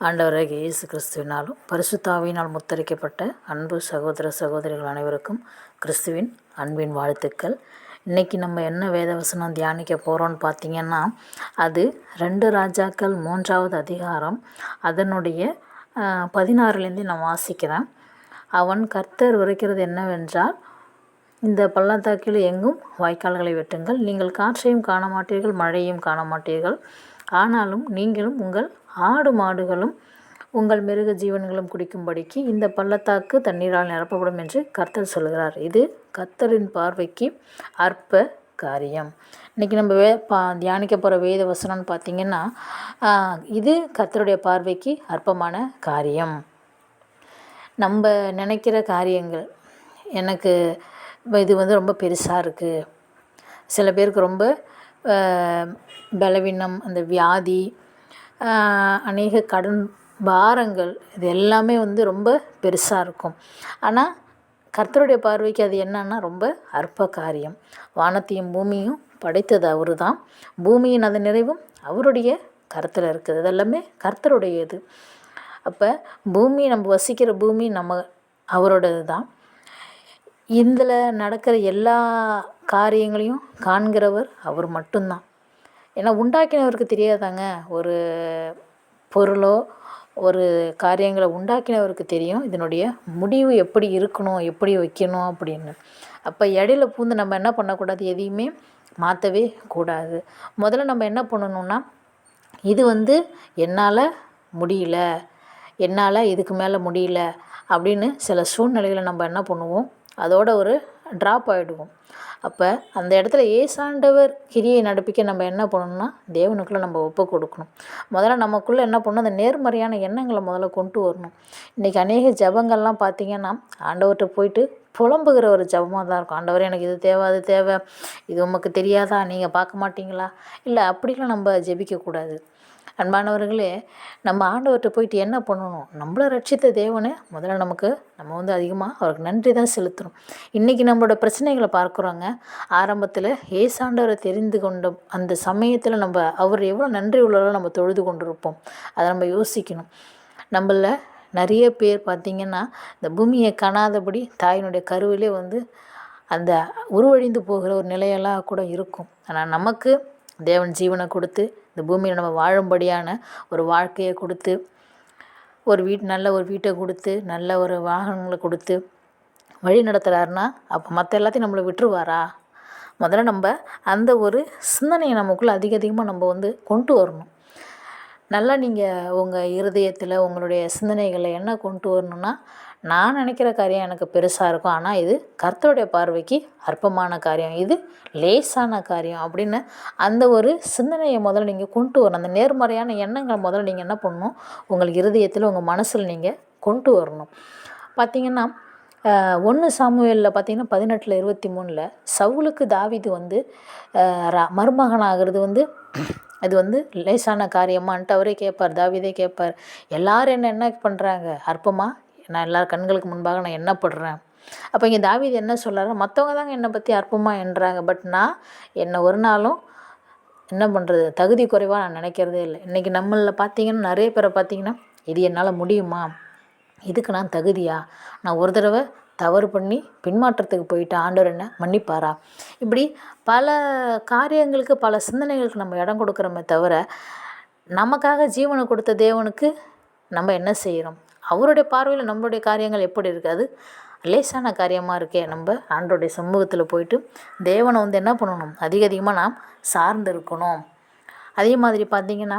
ஆண்டவராக இயேசு கிறிஸ்துவினாலும் பரிசுத்தாவினால் முத்தரிக்கப்பட்ட அன்பு சகோதர சகோதரிகள் அனைவருக்கும் கிறிஸ்துவின் அன்பின் வாழ்த்துக்கள். இன்றைக்கி நம்ம என்ன வேதவசனம் தியானிக்க போகிறோம்னு பார்த்தீங்கன்னா அது ரெண்டு ராஜாக்கள் மூன்றாவது அதிகாரம் அதனுடைய பதினாறுலேருந்து நான் வாசிக்கிறேன். அவன் கர்த்தர் உரைக்கிறது என்னவென்றால் இந்த பள்ளத்தாக்கில் எங்கும் வாய்க்கால்களை வெட்டுங்கள் நீங்கள் காற்றையும் காண மாட்டீர்கள் மழையும் காண மாட்டீர்கள் ஆனாலும் நீங்களும் உங்கள் ஆடு மாடுகளும் உங்கள் மிருக ஜீவன்களும் குடிக்கும்படிக்கு இந்த பள்ளத்தாக்கு தண்ணீரால் நிரப்பப்படும் என்று கர்த்தர் சொல்கிறார் இது கர்த்தரின் பார்வைக்கு அற்ப காரியம். இன்றைக்கி நம்ம வே பா தியானிக்க போகிற வேத வசனம்னு பார்த்திங்கன்னா இது கர்த்தருடைய பார்வைக்கு அற்பமான காரியம். நம்ம நினைக்கிற காரியங்கள் எனக்கு இது வந்து ரொம்ப பெருசாக இருக்குது சில பேருக்கு ரொம்ப பலவீனம் அந்த வியாதி அநேக கடன் பாரங்கள் இது எல்லாமே வந்து ரொம்ப பெருசாக இருக்கும். ஆனால் கர்த்தருடைய பார்வைக்கு அது என்னன்னா ரொம்ப அற்ப காரியம் வானத்தையும் பூமியும் படைத்தது அவரு தான் பூமியின் அது நிறைவும் அவருடைய கருத்தில் இருக்குது. இதெல்லாமே கர்த்தருடையது. அப்போ பூமி நம்ம வசிக்கிற பூமி நம்ம அவரோடது தான் இதில் நடக்கிற எல்லா காரியங்களையும் காண்கிறவர் அவர் மட்டும்தான். ஏன்னா உண்டாக்கினவருக்கு தெரியாதாங்க. ஒரு பொருளோ ஒரு காரியங்களை உண்டாக்கினவருக்கு தெரியும். இதனுடைய முடிவு எப்படி இருக்கணும் எப்படி வைக்கணும் அப்படின்னு. அப்போ இடையில பூந்து நம்ம என்ன பண்ணக்கூடாது? எதையுமே மாற்றவே கூடாது. முதல்ல நம்ம என்ன பண்ணணும்னா இது வந்து என்னால் முடியல என்னால் இதுக்கு மேலே முடியல அப்படின்னு சில சூழ்நிலைகளை நம்ம என்ன பண்ணுவோம்? அதோட ஒரு ட்ராப் ஆகிடுவோம் அப்போ அந்த இடத்துல ஏசாண்டவர் கிரியை நடப்பிக்க நம்ம என்ன பண்ணணும்னா தேவனுக்குள்ளே நம்ம ஒப்பு கொடுக்கணும். முதல்ல நமக்குள்ளே என்ன பண்ணணும்? அந்த நேர்மறையான எண்ணங்களை முதல்ல கொண்டு வரணும். இன்றைக்கி அநேக ஜபங்கள்லாம் பார்த்திங்கன்னா ஆண்டவர்கிட்ட போயிட்டு புலம்புகிற ஒரு ஜபமாக தான் இருக்கும். ஆண்டவர் எனக்கு இது தேவை அது தேவை. இது உமக்கு தெரியாதா? நீங்கள் பார்க்க மாட்டீங்களா? இல்லை அப்படிலாம் நம்ம ஜெபிக்கக்கூடாது அன்பானவர்களே நம்ம ஆண்டவர்கிட்ட போயிட்டு என்ன பண்ணணும்? நம்மளை ரட்சித்த தேவனை முதல்ல நமக்கு நம்ம வந்து அதிகமாக அவருக்கு நன்றி தான் செலுத்தணும் இன்றைக்கி நம்மளோட பிரச்சனைகளை பார்க்குறோங்க. ஆரம்பத்தில் ஏசாண்டவரை தெரிந்து கொண்ட அந்த சமயத்தில் நம்ம அவர் எவ்வளோ நன்றி உள்ளவரோ நம்ம தொழுது கொண்டிருப்போம். அதை நம்ம யோசிக்கணும். நம்மள நிறைய பேர் பார்த்திங்கன்னா இந்த பூமியை காணாதபடி தாயினுடைய கருவிலே வந்து அந்த உருவழிந்து போகிற ஒரு நிலையெல்லாம் கூட இருக்கும். ஆனால் நமக்கு தேவன் ஜீவனை கொடுத்து இந்த பூமியில் நம்ம வாழும்படியான ஒரு வாழ்க்கையை கொடுத்து ஒரு வீட் நல்ல ஒரு வீட்டை கொடுத்து நல்ல ஒரு வாகனங்களை கொடுத்து வழி நடத்துகிறாருன்னா அப்போ மற்ற எல்லாத்தையும் நம்மளை விட்டுருவாரா? முதல்ல நம்ம அந்த ஒரு சிந்தனையை நமக்குள்ளே அதிக அதிகமாக நம்ம வந்து கொண்டு வரணும். நல்லா நீங்கள் உங்கள் இருதயத்தில் உங்களுடைய சிந்தனைகளை என்ன கொண்டு வரணும்னா நான் நினைக்கிற காரியம் எனக்கு பெருசாக இருக்கும். ஆனால் இது கர்த்தருடைய பார்வைக்கு அற்பமான காரியம். இது லேசான காரியம் அப்படின்னு அந்த ஒரு சிந்தனையை முதல்ல நீங்கள் கொண்டு வரணும். அந்த நேர்மறையான எண்ணங்களை முதல்ல நீங்கள் என்ன பண்ணணும்? உங்கள் இருதயத்தில் உங்கள் மனசில் நீங்கள் கொண்டு வரணும். பார்த்தீங்கன்னா ஒன்று சாமுவேலில் பார்த்தீங்கன்னா பதினெட்டில் இருபத்தி மூணில் சவுலுக்கு தாவிது வந்து ஆஹ் ரா- மருமகனாகிறது வந்து அது வந்து லேசான காரியமான்ட்டு அவரே கேட்பார் தாவிதே கேட்பார் எல்லாரும் என்ன என்ன பண்ணுறாங்க அற்பமாக நான் எல்லார் கண்களுக்கு முன்பாக நான் என்ன படுறேன்? அப்போ இங்கே தாவீது என்ன சொல்றாரு? மற்றவங்க தாங்க என்னை பற்றி அற்பமாக என்றாங்க. பட் நான் என்னை ஒரு நாளும் என்ன பண்ணுறது தகுதி குறைவாக நான் நினைக்கிறதே இல்லை. இன்றைக்கி நம்மளில் பார்த்தீங்கன்னா நிறைய பேரை பார்த்தீங்கன்னா இது என்னால் முடியுமா? இதுக்கு நான் தகுதியா? நான் ஒரு தடவை தவறு பண்ணி பின்மாற்றத்துக்கு போயிட்டு ஆண்டவர் என்ன மன்னிப்பாரா? இப்படி பல காரியங்களுக்கு பல சிந்தனைகளுக்கு நம்ம இடம் கொடுக்குறோமே தவிர நமக்காக ஜீவனை கொடுத்த தேவனுக்கு நம்ம என்ன செய்கிறோம் அவருடைய பார்வையில் நம்மளுடைய காரியங்கள் எப்படி இருக்காது லேசான காரியமாக இருக்கே நம்ம ஆண்டோடைய சமூகத்தில் போயிட்டு தேவனை வந்து என்ன பண்ணணும்? அதிக அதிகமாக நாம் சார்ந்து இருக்கணும். அதே மாதிரி பார்த்தீங்கன்னா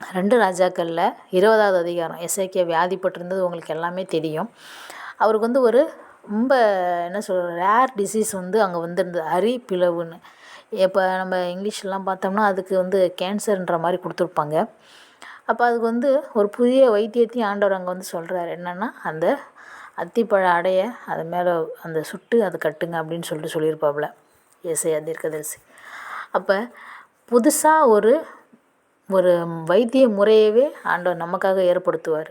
ரெண்டு ராஜாக்களில் இருபதாவது அதிகாரம் இசைக்கிய வியாதிப்பட்டிருந்தது உங்களுக்கு எல்லாமே தெரியும். அவருக்கு வந்து ஒரு ரொம்ப என்ன சொல்கிற ரேர் டிசீஸ் வந்து அங்கே வந்திருந்தது. அரி பிளவுன்னு. இப்போ நம்ம இங்கிலீஷ்லாம் பார்த்தோம்னா அதுக்கு வந்து கேன்சர்ன்ற மாதிரி கொடுத்துருப்பாங்க. அப்போ அதுக்கு வந்து ஒரு புதிய வைத்தியத்தையும் ஆண்டவர் அங்கே வந்து சொல்கிறார் என்னென்னா அந்த அத்திப்பழ அடைய அது மேலே அந்த சுட்டு அதை கட்டுங்க அப்படின்னு சொல்லிட்டு சொல்லியிருப்பாப்புல. ஏசையா தீர்க்கதரிசி. அப்போ புதுசாக ஒரு ஒரு வைத்திய முறையவே ஆண்டவர் நமக்காக ஏற்படுத்துவார்.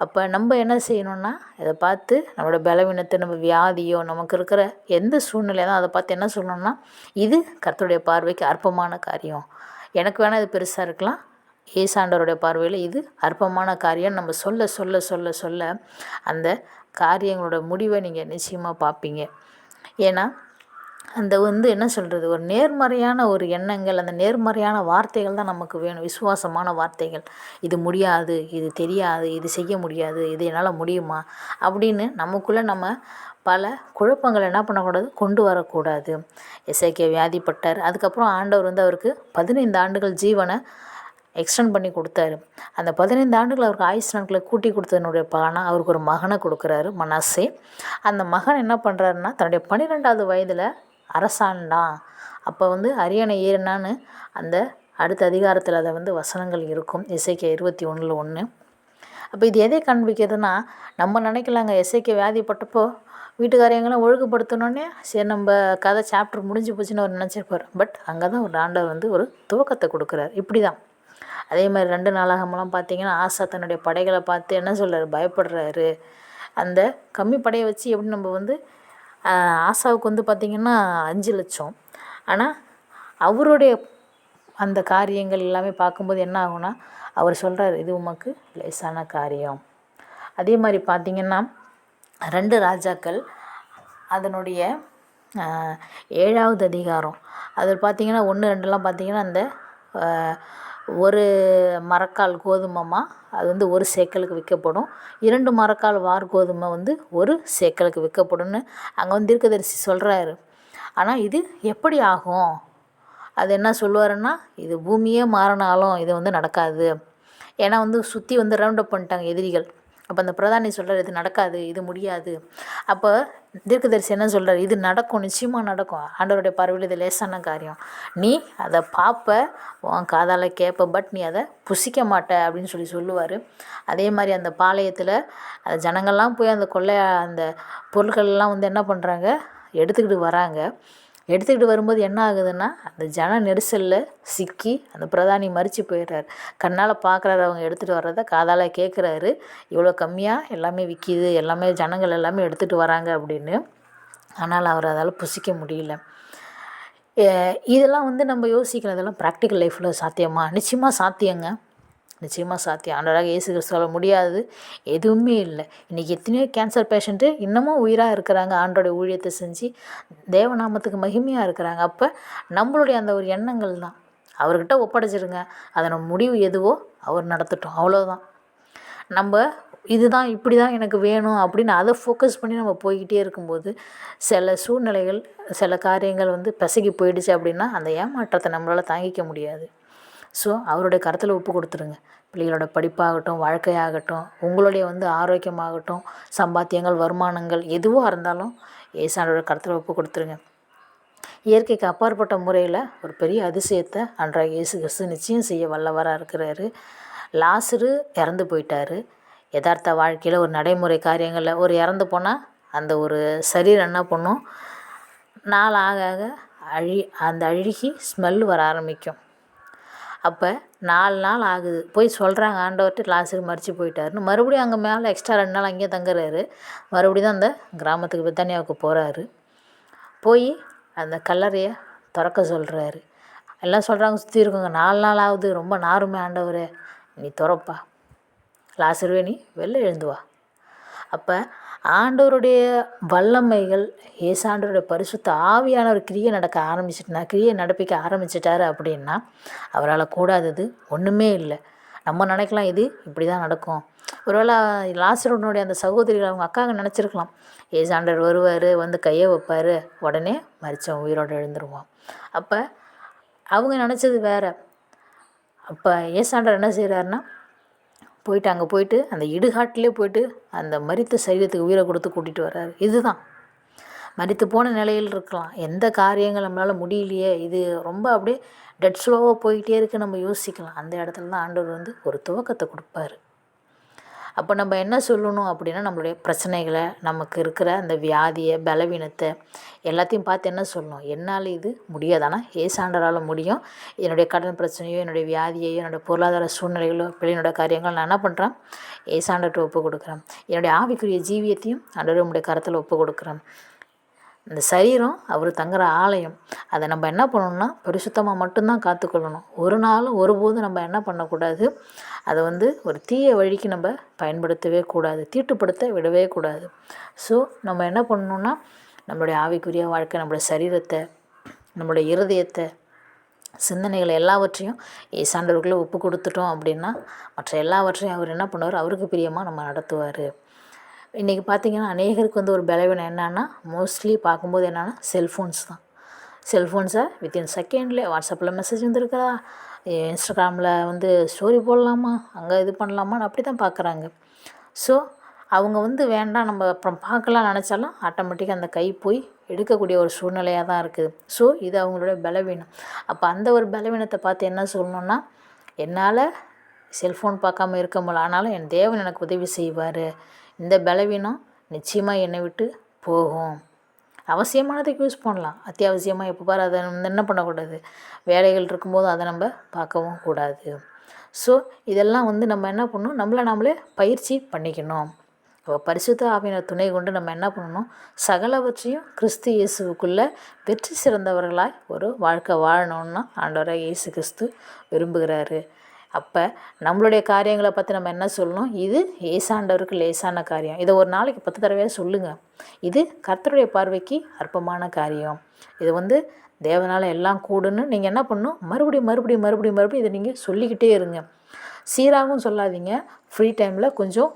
அப்போ நம்ம என்ன செய்யணும்னா இதை பார்த்து நம்மளோட பலவீனத்தை நம்ம வியாதியோ நமக்கு இருக்கிற எந்த சூழ்நிலையோ அதை பார்த்து என்ன சொல்லணும்னா இது கர்த்தருடைய பார்வைக்கு அற்பமான காரியம். எனக்கு வேணால் இது பெருசாக இருக்கலாம். ஏசாண்டவருடைய பார்வையில் இது அற்பமான காரியம். நம்ம சொல்ல சொல்ல சொல்ல சொல்ல அந்த காரியங்களோட முடிவை நீங்கள் நிச்சயமாக பார்ப்பீங்க ஏன்னா அந்த வந்து என்ன சொல்கிறது ஒரு நேர்மறையான ஒரு எண்ணங்கள் அந்த நேர்மறையான வார்த்தைகள் தான் நமக்கு வேணும். விசுவாசமான வார்த்தைகள். இது முடியாது இது தெரியாது இது செய்ய முடியாது இது என்னால் முடியுமா? அப்படின்னு நமக்குள்ளே நம்ம பல குழப்பங்கள் என்ன பண்ணக்கூடாது? கொண்டு வரக்கூடாது. எஸ்ஐகே வியாதிப்பட்டார். அதுக்கப்புறம் ஆண்டவர் வந்து அவருக்கு பதினைந்து ஆண்டுகள் ஜீவனை எக்ஸ்டெண்ட் பண்ணி கொடுத்தாரு. அந்த பதினைந்து ஆண்டுகள் அவருக்கு ஆயுஷ் நாட்களை கூட்டி கொடுத்ததனுடைய பலனாக அவருக்கு ஒரு மகனை கொடுக்குறாரு மனசே. அந்த மகன் என்ன பண்ணுறாருன்னா தன்னுடைய பன்னிரெண்டாவது வயதில் அரசாண்டான் அப்போ வந்து அரியணை ஏறினான்னு அந்த அடுத்த அதிகாரத்தில் அதை வந்து வசனங்கள் இருக்கும். இசைக்க இருபத்தி ஒன்றில் ஒன்று அப்போ இது எதை காண்பிக்கிறதுனா நம்ம நினைக்கலாங்க இசைக்க வியாதிப்பட்டப்போ வீட்டுக்காரங்களாம் ஒழுங்குபடுத்தணுன்னே சரி நம்ம கதை சாப்டர் முடிஞ்சு போச்சுன்னு அவர் நினச்சிருப்பார். பட் அங்கே தான் ஒரு ஆண்டவர் வந்து ஒரு துவக்கத்தை கொடுக்குறாரு. இப்படி தான் அதே மாதிரி ரெண்டு நாளாகமெல்லாம் பார்த்தீங்கன்னா ஆசா தன்னுடைய படைகளை பார்த்து என்ன சொல்கிறாரு பயப்படுறாரு. அந்த கம்மி படையை வச்சு எப்படி நம்ம வந்து ஆசாவுக்கு வந்து பார்த்திங்கன்னா அஞ்சு லட்சம். ஆனால் அவருடைய அந்த காரியங்கள் எல்லாமே பார்க்கும்போது என்ன ஆகும்னா அவர் சொல்கிறார் இது உமக்கு லேசான காரியம். அதே மாதிரி பார்த்திங்கன்னா ரெண்டு ராஜாக்கள் அதனுடைய ஏழாவது அதிகாரம். அதில் பார்த்தீங்கன்னா ஒன்று ரெண்டுலாம் பார்த்தீங்கன்னா அந்த ஒரு மரக்கால் கோதுமைமா அது வந்து ஒரு சேக்கலுக்கு விற்கப்படும். இரண்டு மரக்கால் வார் கோதுமை வந்து ஒரு சேக்கலுக்கு விற்கப்படும்னு அங்கே வந்து தீர்க்கதரிசி சொல்கிறாரு ஆனால் இது எப்படி ஆகும்? அது என்ன சொல்லுவாருன்னா இது பூமியே மாறினாலும் இது வந்து நடக்காது. ஏன்னா வந்து சுற்றி வந்து ரவுண்ட் பண்ணிட்டாங்க எதிரிகள். அப்போ அந்த பிரதானி சொல்கிறார் இது நடக்காது இது முடியாது. அப்போ தீர்க்கதரிசி என்ன சொல்கிறார் இது நடக்கும் நிச்சயமாக நடக்கும். ஆண்டவருடைய பார்வையில் இது லேசான காரியம். நீ அதை பார்ப்ப உன் காதால் கேட்ப பட் நீ அதை புசிக்க மாட்ட அப்படின்னு சொல்லி சொல்லுவார். அதே மாதிரி அந்த பாளையத்தில் அந்த ஜனங்கள்லாம் போய் அந்த கொள்ளை அந்த பொருட்கள்லாம் வந்து என்ன பண்ணுறாங்க எடுத்துக்கிட்டு வராங்க. எடுத்துக்கிட்டு வரும்போது என்ன ஆகுதுன்னா அந்த ஜன நெரிசலில் சிக்கி அந்த பிரதானி மறித்து போயிடுறாரு. கண்ணால் பார்க்குறாரு அவங்க எடுத்துகிட்டு வர்றதை காதால் கேட்குறாரு இவ்வளோ கம்மியாக எல்லாமே விற்கிது எல்லாமே ஜனங்கள் எல்லாமே எடுத்துகிட்டு வராங்க அப்படின்னு. ஆனால் அவர் அதால் புசிக்க முடியல. இதெல்லாம் வந்து நம்ம யோசிக்கிறதெல்லாம் ப்ராக்டிக்கல் லைஃப்பில் சாத்தியமா? நிச்சயமாக சாத்தியங்க. நிச்சயமாக சாத்தியம். ஆண்டவராக இயேசு சொல்ல முடியாது. எதுவுமே இல்லை. இன்றைக்கி எத்தனையோ கேன்சர் பேஷண்ட்டு இன்னமும் உயிராக இருக்கிறாங்க. ஆண்டோடைய ஊழியத்தை செஞ்சு தேவநாமத்துக்கு மகிமையாக இருக்கிறாங்க. அப்போ நம்மளுடைய அந்த ஒரு எண்ணங்கள் தான். அவர்கிட்ட ஒப்படைச்சிருங்க. அதனோட முடிவு எதுவோ அவர் நடத்தட்டும். அவ்வளோதான் நம்ம இதுதான் இப்படி தான் எனக்கு வேணும் அப்படின்னு அதை ஃபோக்கஸ் பண்ணி நம்ம போய்கிட்டே இருக்கும்போது சில சூழ்நிலைகள் சில காரியங்கள் வந்து பிசகி போயிடுச்சு அப்படின்னா அந்த ஏமாற்றத்தை நம்மளால் தாங்கிக்க முடியாது. ஸோ அவருடைய கருத்தில் ஒப்பு கொடுத்துருங்க. பிள்ளைகளோட படிப்பாகட்டும் வாழ்க்கையாகட்டும் உங்களுடைய வந்து ஆரோக்கியமாகட்டும் சம்பாத்தியங்கள் வருமானங்கள் எதுவாக இருந்தாலும் ஏசானோட கருத்தில் ஒப்பு கொடுத்துருங்க. இயற்கைக்கு அப்பாற்பட்ட முறையில் ஒரு பெரிய அதிசயத்தை அன்றாக இயேசு கிறிஸ்து நிச்சயம் செய்ய வல்லவராக இருக்கிறாரு. லாசரு இறந்து போயிட்டாரு. யதார்த்த வாழ்க்கையில் ஒரு நடைமுறை காரியங்களில் ஒரு இறந்து போனால் அந்த ஒரு சரீரம் என்ன பண்ணும்? நாள் ஆக ஆக அழி அந்த அழுகி ஸ்மெல் வர ஆரம்பிக்கும். அப்போ நாலு நாள் ஆகுது. போய் சொல்கிறாங்க ஆண்டவர்கிட்ட லாசரு மறித்து போயிட்டாருன்னு. மறுபடியும் அங்கே மேலே எக்ஸ்ட்ரா ரெண்டு நாள் அங்கேயே தங்குறாரு. மறுபடியும் தான் அந்த கிராமத்துக்கு பெத்தானியாவுக்கு போகிறாரு போய் அந்த கல்லறையை திறக்க சொல்கிறாரு எல்லாம் சொல்கிறாங்க சுற்றி இருக்குங்க. நாலு நாள் ஆகுது. ரொம்ப நாருமே ஆண்டவரே. நீ துறப்பா. லாசருவே நீ வெளில எழுந்து வா. அப்போ ஆண்டவருடைய வல்லமைகள் ஏசாண்டருடைய பரிசுத்த ஆவியான ஒரு கிரியை நடக்க ஆரம்பிச்சிட்டுனா கிரியை நடப்பிக்க ஆரம்பிச்சிட்டாரு அப்படின்னா அவரால் கூடாதது ஒன்றுமே இல்லை. நம்ம நினைக்கலாம் இது இப்படி தான் நடக்கும். ஒருவேளை லாசருடனுடைய அந்த சகோதரிகள் அவங்க அக்காங்க நினச்சிருக்கலாம். ஏசாண்டர் வருவார் வந்து கையை வைப்பார் உடனே மறிச்சவன் உயிரோடு எழுந்துருவான். அப்போ அவங்க நினச்சது வேற. அப்போ ஏசாண்டர் என்ன செய்கிறாருன்னா போயிட்டு அங்கே போயிட்டு அந்த இடுகாட்டிலே போயிட்டு அந்த மறித்த சரீரத்துக்கு உயிரை கொடுத்து கூட்டிகிட்டு வர்றாரு. இதுதான். மறித்து போன நிலையில் இருக்கலாம். எந்த காரியங்கள் நம்மளால் முடியலையே. இது ரொம்ப அப்படியே டெட் ஸ்லோவாக போயிட்டே இருக்கு. நம்ம யோசிக்கலாம். அந்த இடத்துல தான் ஆண்டவர் வந்து ஒரு துவக்கத்தை கொடுப்பாரு. அப்போ நம்ம என்ன சொல்லணும் அப்படின்னா நம்மளுடைய பிரச்சனைகளை நமக்கு இருக்கிற அந்த வியாதியை பலவீனத்தை எல்லாத்தையும் பார்த்து என்ன சொல்லணும்? என்னால் இது முடியாதானா ஏசாண்டரால் முடியும். என்னுடைய கடன் பிரச்சனையோ என்னுடைய வியாதியையோ என்னுடைய பொருளாதார சூழ்நிலைகளோ பிள்ளைனோட காரியங்கள் நான் என்ன பண்ணுறேன் ஏசாண்டர்கிட்ட ஒப்பு கொடுக்குறேன். என்னுடைய ஆவிக்குரிய ஜீவியத்தையும் ஆண்டவர் நம்முடைய கரத்தில் ஒப்பு கொடுக்குறேன். இந்த சரீரம் அவர் தங்குற ஆலயம் அதை நம்ம என்ன பண்ணணும்னா பரிசுத்தமாக மட்டும்தான் காத்துக்கொள்ளணும். ஒரு நாளும் ஒருபோதும் நம்ம என்ன பண்ணக்கூடாது? அதை வந்து ஒரு தீய வழிக்கு நம்ம பயன்படுத்தவே கூடாது. தீட்டுப்படுத்த விடவே கூடாது. ஸோ நம்ம என்ன பண்ணணும்னா நம்மளுடைய ஆவிக்குரிய வாழ்க்கை நம்மளுடைய சரீரத்தை நம்மளுடைய இருதயத்தை சிந்தனைகள் எல்லாவற்றையும் ஏசாண்டவர்களை ஒப்பு கொடுத்துட்டோம் அப்படின்னா மற்ற எல்லாவற்றையும் அவர் என்ன பண்ணுவார்? அவருக்கு பிரியமாக நம்ம நடத்துவார். இன்றைக்கி பார்த்திங்கன்னா அநேகருக்கு வந்து ஒரு பலவீனம் என்னென்னா மோஸ்ட்லி பார்க்கும்போது என்னென்னா செல்ஃபோன்ஸ் தான். செல்ஃபோன்ஸை வித்தின் செகண்ட்லேயே வாட்ஸ்அப்பில் மெசேஜ் வந்துருக்குதா? இன்ஸ்டாகிராமில் வந்து ஸ்டோரி போடலாமா? அங்கே இது பண்ணலாமான்னு அப்படி தான் பார்க்குறாங்க ஸோ அவங்க வந்து வேண்டாம் நம்ம அப்புறம் பார்க்கலாம் நினச்சாலும் ஆட்டோமேட்டிக்காக அந்த கை போய் எடுக்கக்கூடிய ஒரு சூழ்நிலையாக தான் இருக்குது ஸோ இது அவங்களோட பலவீனம். அப்போ அந்த ஒரு பலவீனத்தை பார்த்து என்ன சொல்லணுன்னா என்னால் செல்ஃபோன் பார்க்காம இருக்க முடியல. ஆனாலும் என் தேவன் எனக்கு உதவி செய்வார். இந்த பலவீனம் நிச்சயமாக என்னை விட்டு போகும். அவசியமானதுக்கு யூஸ் பண்ணலாம். அத்தியாவசியமாக எப்போ பாரு அதை நம்ம என்ன பண்ணக்கூடாது? வேலைகள் இருக்கும்போது அதை நம்ம பார்க்கவும் கூடாது. ஸோ இதெல்லாம் வந்து நம்ம என்ன பண்ணணும்? நம்மளை நாமளே பயிற்சி பண்ணிக்கணும். இப்போ பரிசுத்த ஆவியினர் துணை கொண்டு நம்ம என்ன பண்ணணும்? சகலவற்றையும் கிறிஸ்து இயேசுவுக்குள்ளே வெற்றி சிறந்தவர்களாய் ஒரு வாழ்க்கை வாழணும்னா ஆண்டவராக இயேசு கிறிஸ்து விரும்புகிறாரு. அப்போ நம்மளுடைய காரியங்களை பற்றி நம்ம என்ன சொல்லணும்? இது ஏசாண்டவருக்கு லேசான காரியம். இதை ஒரு நாளைக்கு பத்து தடவையாக சொல்லுங்கள் இது கர்த்தருடைய பார்வைக்கு அற்பமான காரியம். இது வந்து தேவனால் எல்லாம் கூடுன்னு நீங்கள் என்ன பண்ணணும்? மறுபடியும் மறுபடியும் மறுபடியும் மறுபடியும் இதை நீங்கள் சொல்லிக்கிட்டே இருங்க. சீராகவும் சொல்லாதீங்க. ஃப்ரீ டைமில் கொஞ்சம்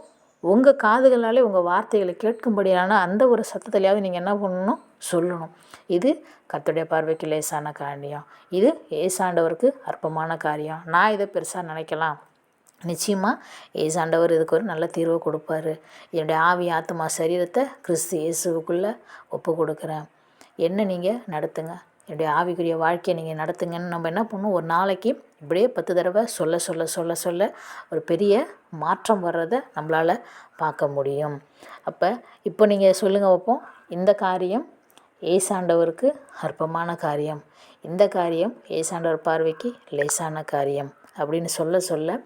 உங்கள் காதுகளாலே உங்கள் வார்த்தைகளை கேட்கும்படியான அந்த ஒரு சத்தத்திலையாவது நீங்கள் என்ன பண்ணணும்? சொல்லணும். இது கத்துடைய பார்வைக்கு லேசான காரியம். இது ஏசாண்டவருக்கு அற்பமான காரியம். நான் இதை பெருசாக நினைக்கலாம். நிச்சயமாக ஏசாண்டவர் இதுக்கு ஒரு நல்ல தீர்வை கொடுப்பாரு. என்னுடைய ஆவி ஆத்மா சரீரத்தை கிறிஸ்து இயேசுவுக்குள்ளே ஒப்பு கொடுக்குறேன். என்ன நீங்கள் நடத்துங்க? என்னுடைய ஆவிக்குரிய வாழ்க்கையை நீங்கள் நடத்துங்கன்னு நம்ம என்ன பண்ணணும்? ஒரு நாளைக்கு இப்படியே பத்து தடவை சொல்ல சொல்ல சொல்ல சொல்ல ஒரு பெரிய மாற்றம் வர்றதை நம்மளால் பார்க்க முடியும். அப்போ இப்போ நீங்கள் சொல்லுங்கள் வைப்போம். இந்த காரியம் ஏசாண்டவருக்கு அற்பமான காரியம். இந்த காரியம் ஏசாண்டவர் பார்வைக்கு லேசான காரியம் அப்படின்னு சொல்ல சொல்ல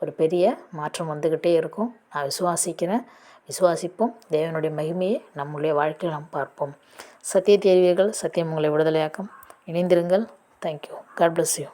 ஒரு பெரிய மாற்றம் வந்துக்கிட்டே இருக்கும். நான் விசுவாசிக்கிறேன். விசுவாசிப்போம். தேவனுடைய மகிமையை நம்முடைய வாழ்க்கையில் நாம் பார்ப்போம். சத்திய தேர்வியர்கள் சத்தியம் உங்களை விடுதலையாக்கம். இணைந்திருங்கள். Thank you God bless you